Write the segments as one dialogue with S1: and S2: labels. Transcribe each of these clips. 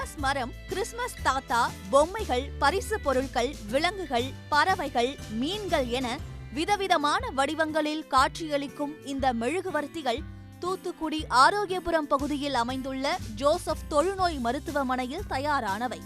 S1: Christmas மரம் Christmas தாத்தா பொம்மைகள் பரிசு பொருட்கள் விலங்குகள் பறவைகள் மீன்கள் என விதவிதமான வடிவங்களில் காட்சியளிக்கும் இந்த மெழுகுவர்த்திகள் தூத்துக்குடி ஆரோக்கியபுரம் பகுதியில் அமைந்துள்ள ஜோசப் தொழுநோய் மருத்துவமனையில் தயாரானவை.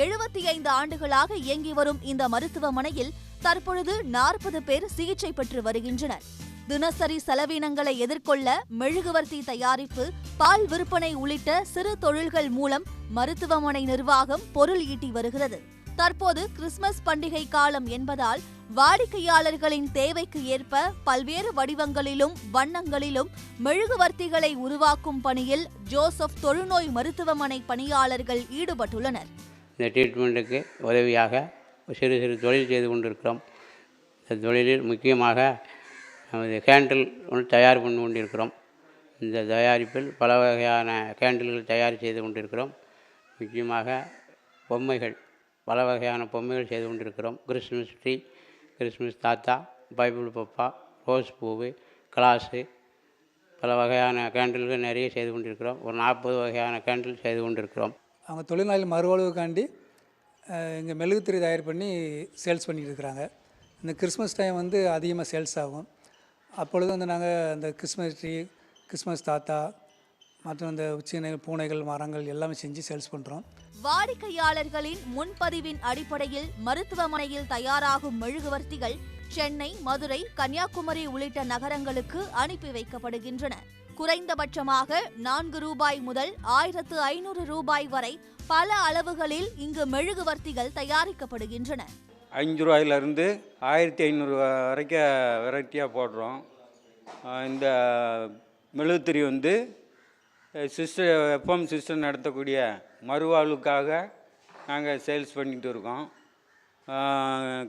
S1: எழுபத்தி ஐந்து ஆண்டுகளாக இயங்கி வரும் இந்த மருத்துவமனையில் தற்பொழுது நாற்பது பேர் சிகிச்சை பெற்று வருகின்றனர். தினசரி செலவினங்களை எதிர்கொள்ள மெழுகுவர்த்தி தயாரிப்பு பால் விற்பனை உள்ளிட்ட சிறு தொழில்கள் மூலம் மருத்துவமனை நிர்வாகம் பொருள் ஈட்டி வருகிறது. தற்போது கிறிஸ்துமஸ் பண்டிகை காலம் என்பதால் வாடிக்கையாளர்களின் தேவைக்கு ஏற்ப பல்வேறு வடிவங்களிலும் வண்ணங்களிலும் மெழுகுவர்த்திகளை உருவாக்கும் பணியில் ஜோசப் தொழுநோய் மருத்துவமனை பணியாளர்கள் ஈடுபட்டுள்ளனர்.
S2: இந்த ட்ரீட்மெண்ட்டுக்கு உதவியாக சிறு சிறு தொழில் செய்து கொண்டிருக்கிறோம். இந்த தொழிலில் முக்கியமாக நமது கேண்டில் ஒன்று தயார் பண்ணி கொண்டிருக்கிறோம். இந்த தயாரிப்பில் பல வகையான கேண்டில்கள் தயார் செய்து கொண்டிருக்கிறோம். முக்கியமாக பொம்மைகள் பல வகையான பொம்மைகள் செய்து கொண்டிருக்கிறோம். கிறிஸ்மஸ் ட்ரீ கிறிஸ்மஸ் தாத்தா பைபிள் பப்பா ரோஸ் பூவு கிளாஸு பல வகையான கேண்டில்கள் நிறைய செய்து கொண்டிருக்கிறோம். ஒரு நாற்பது வகையான கேண்டில் செய்து கொண்டிருக்கிறோம்.
S3: அவங்க தொழில்நுட்ப மறுவாழ்வுக்காண்டி இங்கே மெழுகுத்திரி தயார் பண்ணி சேல்ஸ் பண்ணிகிட்டு இருக்கிறாங்க. இந்த கிறிஸ்மஸ் டைம் வந்து அதிகமாக சேல்ஸ் ஆகும். அப்பொழுது வந்து நாங்கள் அந்த கிறிஸ்மஸ் ட்ரீ கிறிஸ்மஸ் தாத்தா மற்றும் அந்த சின்ன பூனைகள் மரங்கள் எல்லாமே செஞ்சு சேல்ஸ் பண்ணுறோம்
S1: வாடிக்கையாளர்களின் முன்பதிவின் அடிப்படையில் மருத்துவமனையில் தயாராகும் மெழுகுவர்த்திகள் சென்னை மதுரை கன்னியாகுமரி உள்ளிட்ட நகரங்களுக்கு அனுப்பி வைக்கப்படுகின்றன. குறைந்தபட்சமாக நான்கு ரூபாய் முதல் ஆயிரத்து ஐநூறு ரூபாய் வரை பல அளவுகளில் இங்கு மெழுகுவர்த்திகள் தயாரிக்கப்படுகின்றன.
S4: அஞ்சு ரூபாயிலிருந்து ஆயிரத்தி ஐநூறு வரைக்கும் வெரைட்டியாக போடுறோம். இந்த மெழுகுத்திரி வந்து சிஸ்டர் எஃப்எம் சிஸ்டர் நடத்தக்கூடிய மறுவாழ்வுக்காக நாங்கள் சேல்ஸ் பண்ணிட்டு இருக்கோம்.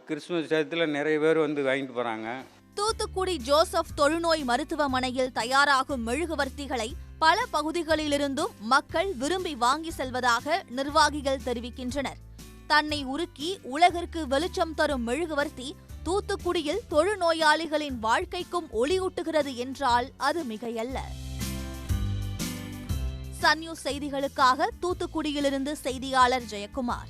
S4: கிறிஸ்துமஸ் டயத்தில் நிறைய பேர் வந்து வாங்கிட்டு போகிறாங்க
S1: தூத்துக்குடி ஜோசப் தொழுநோய் மருத்துவமனையில் தயாராகும் மெழுகுவர்த்திகளை பல பகுதிகளிலிருந்தும் மக்கள் விரும்பி வாங்கி செல்வதாக நிர்வாகிகள் தெரிவிக்கின்றனர். தன்னை உருக்கி உலகிற்கு வெளிச்சம் தரும் மெழுகுவர்த்தி தூத்துக்குடியில் தொழுநோயாளிகளின் வாழ்க்கைக்கும் ஒளியூட்டுகிறது என்றால் அது மிகையல்ல. சன் நியூஸ் செய்திகளுக்காக தூத்துக்குடியிலிருந்து செய்தியாளர் ஜெயக்குமார்.